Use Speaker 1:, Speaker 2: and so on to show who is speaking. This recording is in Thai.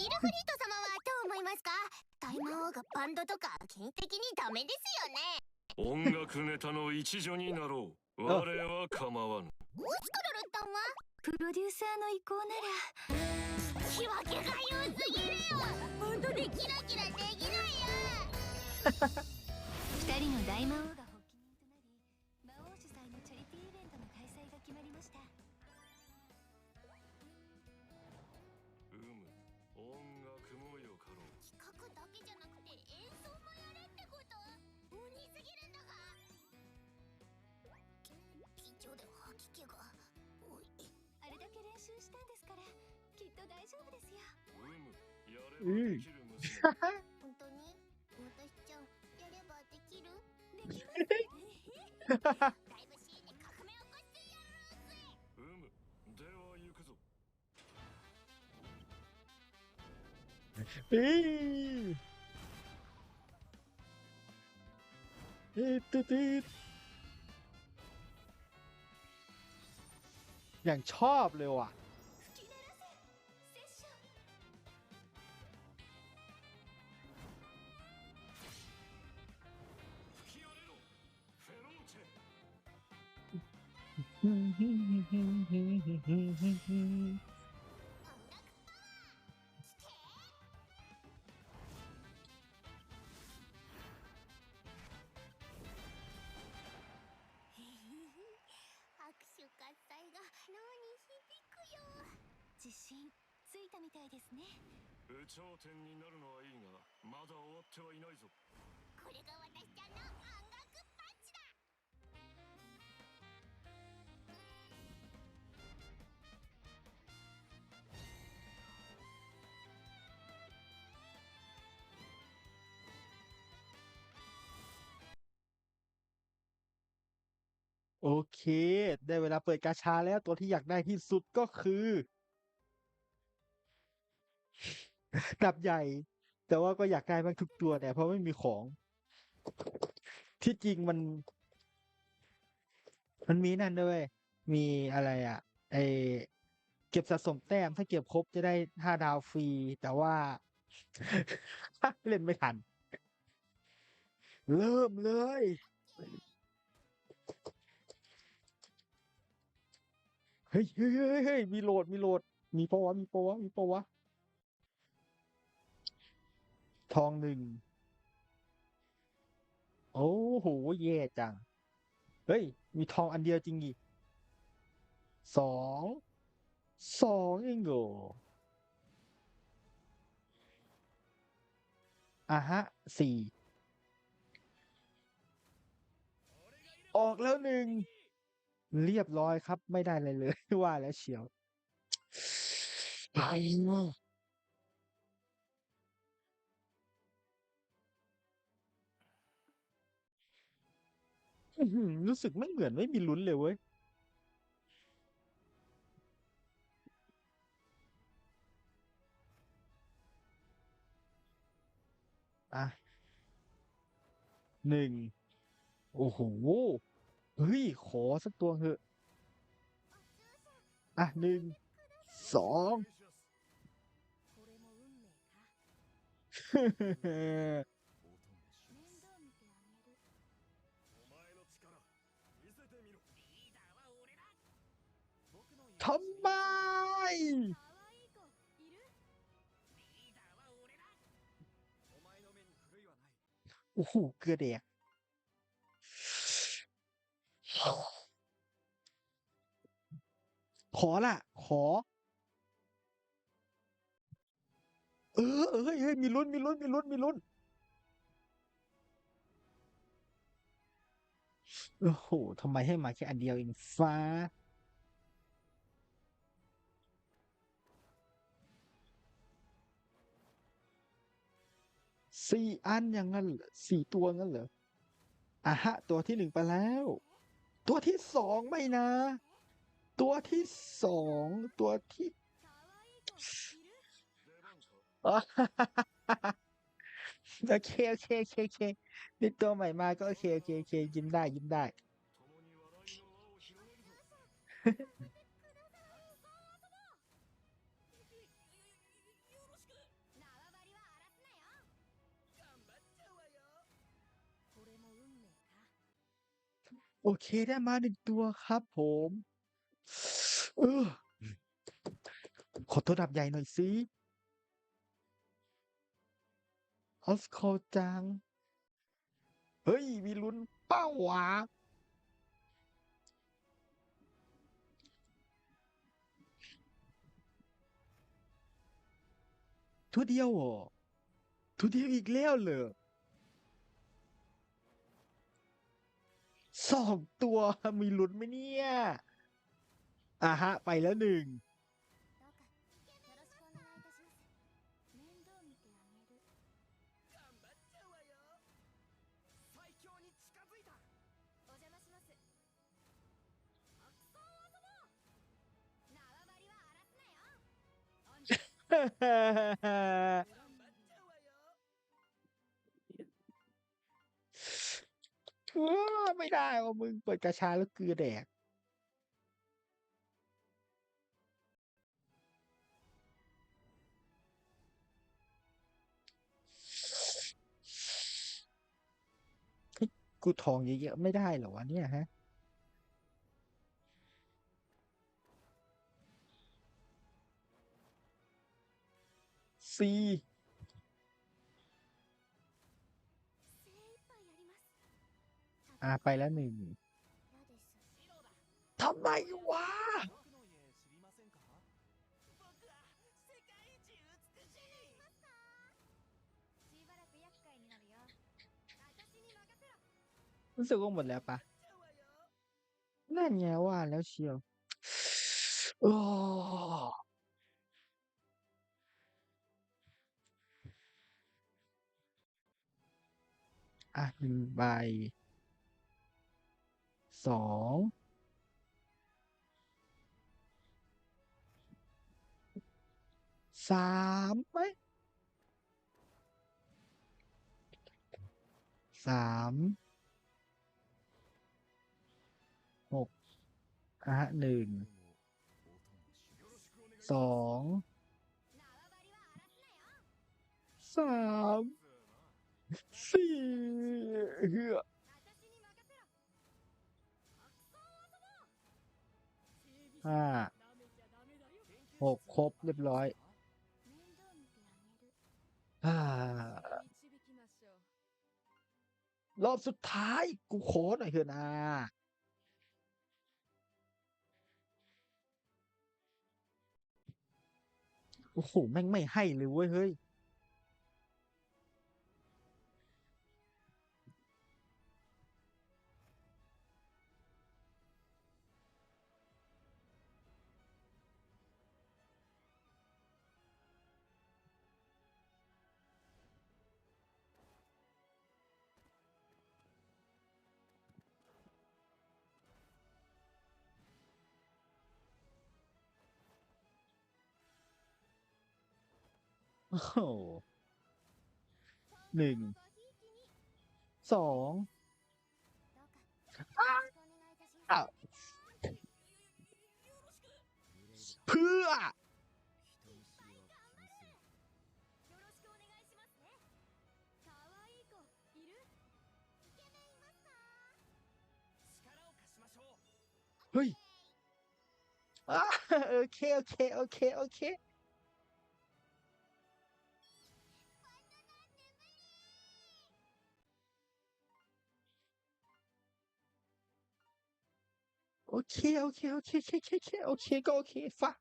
Speaker 1: ビルフリート様はどう思いますか？大魔王がバンドとか権威的にダメですよね。
Speaker 2: 音楽ネタの一助になろう。我は構わぬ。
Speaker 1: オスカルルったんは？
Speaker 3: プロデューサーの意向なら。
Speaker 1: 仕分けが良すぎるよ！バンドでキラキラできないよ！
Speaker 3: 二人の大魔王が
Speaker 1: やれ
Speaker 2: ばできる娘
Speaker 1: 本当に私ちゃんやればできる
Speaker 3: できます
Speaker 1: ライブシーンで革命を起こしてやるぜ
Speaker 2: うむでは行くぞ
Speaker 4: เอ้ยเอ๊ะตึ๊ดตึ๊ดอย่างชอบเลยว่ะ
Speaker 3: 自信ついたみたいですね
Speaker 2: 有頂天になるのはいいがまだ終わってはいないぞ。
Speaker 1: これが私ちゃんの
Speaker 4: โอเค ได้เวลาเปิดกาชาแล้วตัวที่อยากได้ที่สุดก็คือ ดับใหญ่ แต่ว่าก็อยากได้บ้างทุกตัวแต่เพราะไม่มีของ ที่จริงมัน มันมีนั่นด้วย มีอะไรอะ ไอเก็บสะสมแต้มถ้าเก็บครบจะได้ห้าดาวฟรี แต่ว่า เล่นไม่ทัน เริ่มเลย เฮ้ยเฮ้ยเฮ้ยมีโหลด มีโหลด มีปะวะ มีปะวะ มีปะวะ ทองหนึ่ง โอ้โห แย่จัง เฮ้ย มีทองอันเดียวจริงอีกสอง สองเองเหรออะฮะ สี่ ออกแล้วหนึ่ง เรียบร้อยครับ ไม่ได้อะไรเลย ว่าแล้วเชียวไปมากอื้อหือรู้สึกไม่เหมือนไม่มีลุ้นเลยเว้ย อะหนึ่ง โอ้โห เฮ้ย ขอสักตัวเถอะ อะหนึ่งสองทำไมโอ้โหเกือแดก ขอละขอ เออเออเฮ้ยเฮ้ยมีลุ้นมีลุ้นมีลุ้นมีลุ้นโอ้โหทำไมให้มาแค่อันเดียวเองฟ้า สี่อันอย่างนั้นเหรอสี่ตัวงั้นเหรออะฮะ ตัวที่หนึ่งไปแล้ว ตัวที่สองไม่นะ ตัวที่สองตัวที่โอเคโอเคโอเคโอเคนี่ตัวใหม่มาก็โอเคโอเคโอเคยิ้มได้ยิ้มได้ โอเคได้มาหนึ่งตัวครับผม เออขอโทษดับใหญ่หน่อยสิออสโคจัง เฮ้ย มีลุ้นเป้าวะทุเดียวเหรอทุเดียวอีกแล้วเหรอสองตัวมีลุ้นไหมเนี่ย อะฮะ ไปแล้วหนึ่งว้าไม่ได้ว่ามึงเปิดกระชาแล้วเกลือแดก กูทองเยอะๆไม่ได้เหรอวะเนี่ยฮะซีอ่าไปแล้วหนึ่งทำไมวะ รู้สึกว่าหมดแล้วปะนั่นไงว่าแล้วเชียวโอ้อะหนึ่งใบสองสามไหมสาม อะฮะหนึ่งสองสามสี่เฮือห้าหกครบเรียบร้อยรอบสุดท้าย กูขอหน่อยเถอะนะ โอ้โหแม่งไม่ให้เลยเว้ยเฮ้ย โอ้หนึ่ง สองอ้าวเพื่อ เฮ้ยอ่าโอเค โอเค โอเค โอเค ok ok ok ok ok ok ok ok 发